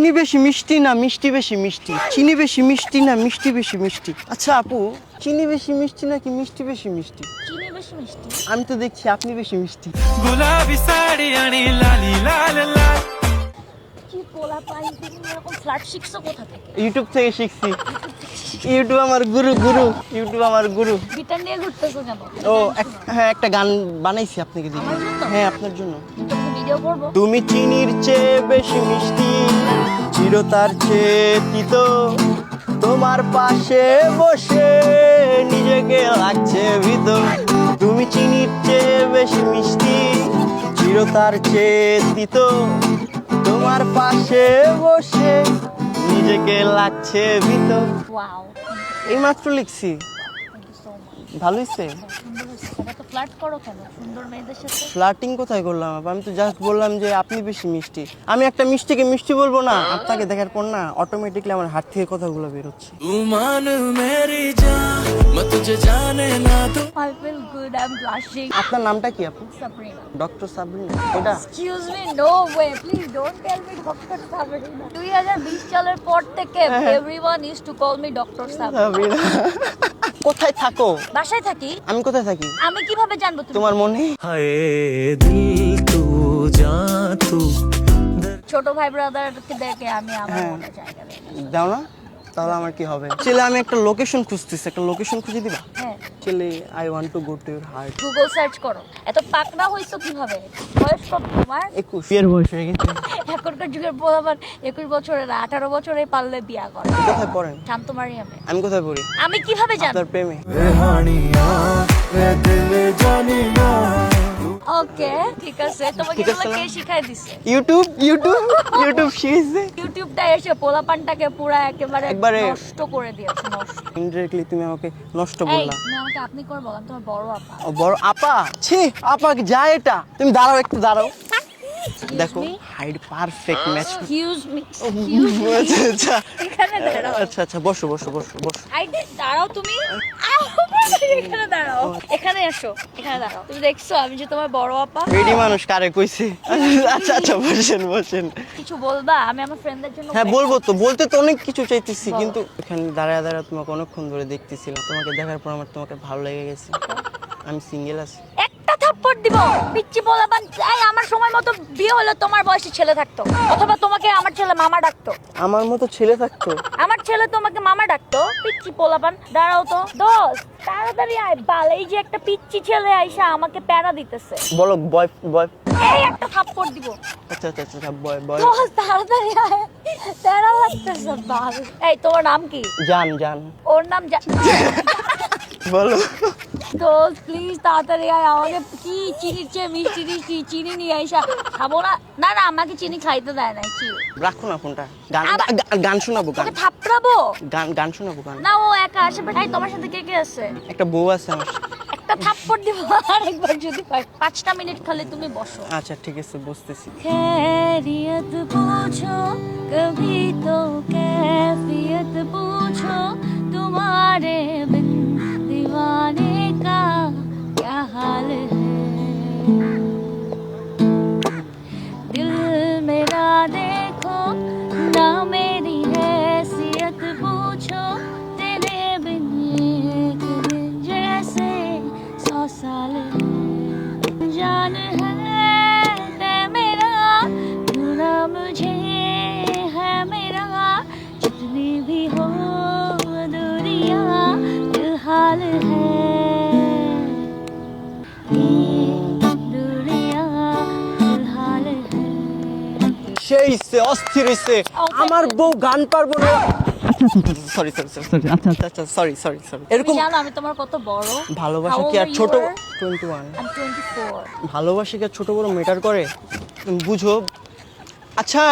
চিনি বেশি মিষ্টি না মিষ্টি বেশি মিষ্টি? চিনি বেশি মিষ্টি না মিষ্টি বেশি মিষ্টি? আচ্ছা আপু চিনি বেশি মিষ্টি নাকি মিষ্টি বেশি মিষ্টি? চিনি বেশি মিষ্টি। আমি তো দেখছি আপনি বেশি মিষ্টি। গোলাপি শাড়ি আনি লালি লাল লাল। কি কোলা পাই তুমি এরকম ফ্ল্যাট শিখছো কোথা থেকে? ইউটিউব থেকে শিখছি। ইউটিউব আমার গুরু গুরু। ইউটিউব আমার গুরু। গিটার নিয়ে ঘুরতেছো ও হ্যাঁ একটা গান বানাইছি আপনাকে দিয়ে হ্যাঁ আপনার জন্য। ভিডিও করব। তুমি চিনির চেয়ে বেশি মিষ্টি চিরতার চেয়ে তিতো। তোমার পাশে বসে নিজেকে লাগছে ভিতর তুমি চিনির চেয়ে বেশি মিষ্টি চিরতার চেয়ে তিতো। তোমার পাশে বসে নিজেকে লাগছে ভিতর এই মাত্র লিখছি। ভালো হয়েছে ফ্লার্টিং কোথায় করলাম আমি তো জাস্ট বললাম যে আপনি বেশি মিষ্টি। আমি একটা মিষ্টিকে মিষ্টি বলব না। আপনাকে দেখার পর না অটোমেটিকলি আমার হাত থেকে কথাগুলো বেরোচ্ছে আপনার নামটা কি আপু? ডক্টর সাবরিনা এটা? Excuse me no way please don't tell me doctor Sabrina 2020 সালের পর থেকে everyone is to call me doctor Sabrina কোথায় থাকো? বাসায় থাকি। আমি কোথায় থাকি? আমি কীভাবে জানব তোমার মনে? হায় দিল তু ছোট ভাই ব্রাদারকে দেখে আমি আমার হ্যাঁ। মনে জায়গা দাও না। তাহলে আমার কি হবে? ছেলে আমি একটা লোকেশন খুঁজতেছি। একটা লোকেশন খুঁজে দিবা? হ্যাঁ। ছেলে I want to go to your heart Google search করো। এত পাকনা হইছো কীভাবে? বয়স কত তোমার? 21 এর বয়স হয়ে গেছে। এখনকার যুগের পোলাপান 21 বছরের 18 বছরে পারলে বিয়া করে। কোথায় পড়েন? শান্ত মারিয়ামে। আমি কোথায় পড়ি? আমি কীভাবে জানি তার প্রেমে। রে হানিয়া রে দিল জানি না। ওকে ঠিক আছে। তোমাকে এগুলো কে শিখাই দিছে? ইউটিউব ইউটিউব ইউটিউব শিখেছে। ইউটিউবটা এসে পোলাপানটাকে পুরা একেবারে একবারে- নষ্ট করে দিয়েছে নষ্ট। ইনডিরেক্টলি তুমি আমাকে নষ্ট বললা। তুমি আমাকে আপনি করে বলো তোমার বড় আপা। ও বড় আপা? ছি আপা যায় এটা? তুমি দাঁড়াও একটু দাঁড়াও। দেখো hide perfect match excuse me আচ্ছা। আচ্ছা আচ্ছা আচ্ছা বসো বসো বসো বসো। আইডি দাঁড়াও তুমি। এখানে দাঁড়াও। এখানে এসো এখানে দাঁড়াও। তুমি দেখছ আমি যে তোমার বড় আপা। রেডি মানুষ কারে কইছে? আচ্ছা আচ্ছা বসেন বসেন। কিছু বলবা? আমি আমার ফ্রেন্ডদের জন্য হ্যাঁ বলব তো বলতে তো অনেক কিছু চাইতেছি কিন্তু এখানে দাঁড়ায় দাঁড়ায় তোমাকে অনেকক্ষণ ধরে দেখতেছিলাম। তোমাকে দেখার পর আমার তোমাকে ভালো লেগে গেছে। আমি সিঙ্গেল আছি। একটা থাপ্পড় দিব। পিচ্ছি পোলাপান এই আমার সময় মতো বিয়ে হলো তোমার বয়সী ছেলে থাকতো। অথবা তোমাকে আমার ছেলে মামা ডাকতো। আমার মতো ছেলে থাকতো? আমার ছেলে তোমাকে মামা ডাকতো। পিচ্ছি পোলাপান দাঁড়াও তো। দোস তাড়াতাড়ি আয় বাল এই যে একটা পিচ্ছি ছেলে আইসা আমাকে প্যারা দিতেছে। বলো বয় বয়। এই একটা থাপ্পড় দিব। আচ্ছা আচ্ছা আচ্ছা বয় বয়। দোস তাড়াতাড়ি আয়। প্যারা লাগতেছে বাল। এই নাম কি? জান জান। ওর নাম বলো। দোস্ত প্লিজ তাড়াতাড়ি আয় আমাকে কি চিনির চেয়ে মিষ্টি মিষ্টি চিনি নিয়ে খাব না। না না আমাকে চিনি খাইতে দেয় না কি? রাখো না ফোনটা। গান গান শোনাবো গান। থাপড়াবো? গান গান শোনাবো গান। না ও একা আসে তোমার সাথে কে কে আছে? একটা বউ আছে আমার। একটা থাপ্পড় দিব আরেকবার যদি পাই। পাঁচটা মিনিট খালে তুমি বসো। আচ্ছা ঠিক আছে বসতেছি। খেরিয়ত বুঝো কবি তো কে সে অস্থির হইছে। আমার বউ গান পারব না। সরি সরি সরি আচ্ছা আচ্ছা আচ্ছা সরি সরি সরি এরকম জানো আমি তোমার কত বড়? ভালোবাসা কি আর ছোট you are? Twenty one I'm 24 ভালোবাসা কি আর ছোট বড় মেটার করে? বুঝো। আচ্ছা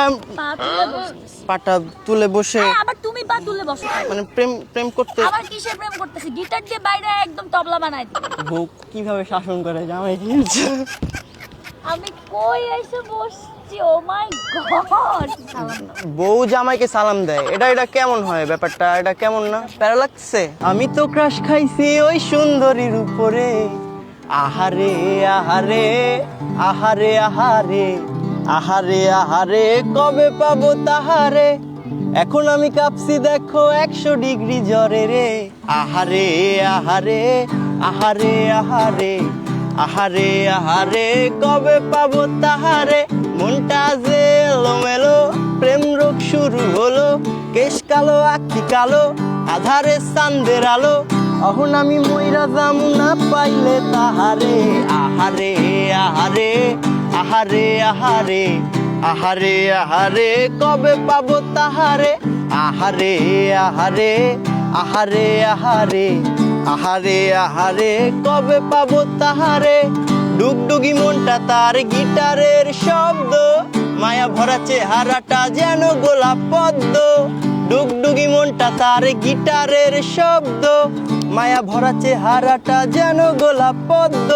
পাটা তুলে বসে। আবার তুমি পা তুলে বসো। মানে প্রেম প্রেম করতে আবার কিসের প্রেম করতেছি? গিটার দিয়ে বাইরে একদম তবলা দিবে। বউ কীভাবে শাসন করে জামাই আমি কই এসে বসছি? বউ জামাইকে সালাম দেয়। এটা এটা কেমন হয় ব্যাপারটা? এটা কেমন না? প্যারা লাগছে। আমি তো ক্রাশ খাইছি ওই সুন্দরীর উপরে আহারে আহারে আহারে আহারে আহারে আহারে, কবে পাবো তাহারে? এখন আমি কাঁপছি, দেখো, একশো ডিগ্রি জ্বরে রে। আহারে আহারে আহারে আহারে আহারে আহারে, কবে পাবো তাহারে? মনটা যে এলোমেলো, প্রেম রোগ শুরু হলো, কেশ কালো, আখি কালো, আধারে চান্দের আলো। অহন আমি ময়রা যাম না পাইলে তাহারে। আহারে আহারে আহারে আহারে আহারে আহারে, কবে পাবো তাহারে? আহারে আহারে আহারে আহারে। আহারে আহারে, কবে পাবো তাহারে? ডুগডুগি মনটা তার গিটারের শব্দ। মায়া ভরা চেহারাটা যেন গোলাপ পদ্ম। ডুগডুগি মনটা তার গিটারের শব্দ। মায়া ভরা চেহারাটা যেন গোলাপ পদ্ম।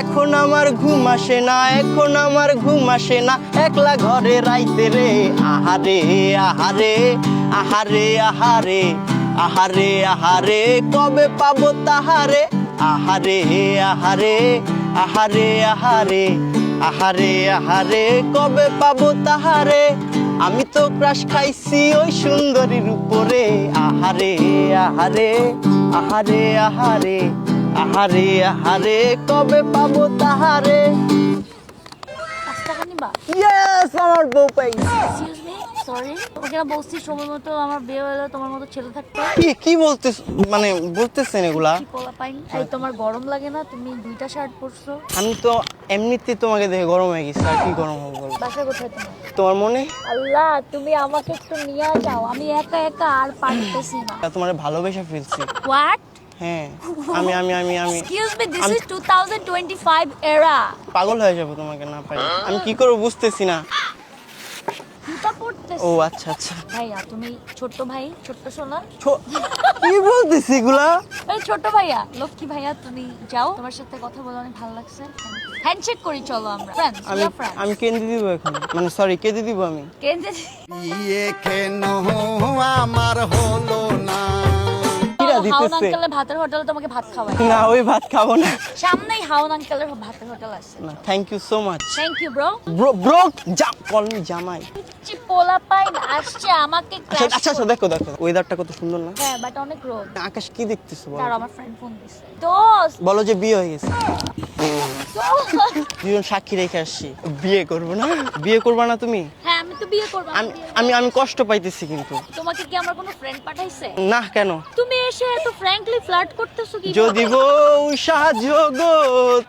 এখন আমার ঘুম আসে না, এখন আমার ঘুম আসে না। একলা ঘরে রাইতে রে, আহারে আহারে আহারে আহারে। আহারে আহারে কবে পাবো তাহারে আহারে আহারে আহারে আহারে আহারে আহারে কবে পাবো তাহারে আমি তো ক্রাশ খাইছি ওই সুন্দরীর উপরে আহারে আহারে আহারে আহারে আহারে আহারে কবে পাবো তাহারে ইয়েস আমার বউ পাই এক্সকিউজ মি সরি না বলছি সময় মতো আমার বিয়ে হলো তোমার মতো ছেলে থাকতে কি কি বলতেছ মানে বলতেছেন এগুলা? কি পোলা পাইনি? এই তোমার গরম লাগে না? তুমি দুইটা শার্ট পরছো। আমি তো তোমাকে দেখে গরম হয়ে গেছি আর কি গরম হবে বলো? বাসা কোথায় তোমার? তোমার মনে? আল্লাহ তুমি আমাকে একটু নিয়ে যাও। আমি একা একা আর পারতেছি না। তোমার ভালোবেসে ফেলছি। হোয়াট হ্যাঁ আমি আমি আমি আমি। এক্সকিউজ মি দিস ইজ 2025 এরা পাগল হয়ে যাব তোমাকে না পাই আমি কি করব বুঝতেছি না। জুতা পড়তেছি। ও আচ্ছা আচ্ছা। ভাইয়া তুমি ছোট্ট ভাই ছোট্ট সোনা? ছো- কি বলতেছি এগুলা? এই ভাইয়া লক্ষ্মী ভাইয়া তুমি যাও তোমার সাথে কথা বলে অনেক ভালো লাগছে। হ্যান্ডশেক করি চলো আমরা। আমি আমি কেঁদে দিব এখন। মানে সরি কেঁদে দিব আমি। কেন্দ্রে বিয়ে কেন আমার হলো না। দিতেছে। আঙ্কেলের ভাতের হোটেলে তোমাকে ভাত খাওয়াই। না ওই ভাত খাব না। সামনেই হাউন আঙ্কেলের ভাতের হোটেল আছে। না thank you so much thank you bro bro bro যা কল মি জামাই। চি পোলা পাইন আসছে আমাকে আচ্ছা ক্র্যাশ আচ্ছা আচ্ছা দেখো দেখো। ওয়েদারটা কত সুন্দর না? হ্যাঁ বাট অনেক রোদ। আকাশ কি দেখতেছো বলো? তার আমার ফ্রেন্ড ফোন দিছে। দোস্ত! বলো যে বিয়ে হয়ে গেছে। দুজন সাক্ষী রেখে আসছি। বিয়ে করব না? বিয়ে করবা না তুমি? হ্যাঁ আমি তো বিয়ে করব আমি আমি কষ্ট পাইতেছি কিন্তু। তোমাকে কি আমার কোনো ফ্রেন্ড পাঠাইছে? না কেন? তুমি এসে এত ফ্র্যাঙ্কলি ফ্লার্ট করতেছো কি যদি বউ সাহায্য গো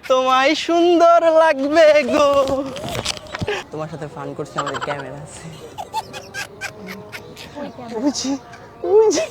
তোমায় সুন্দর লাগবে গো। তোমার সাথে ফান করছে আমাদের ক্যামেরা আছে। বুঝি বুঝি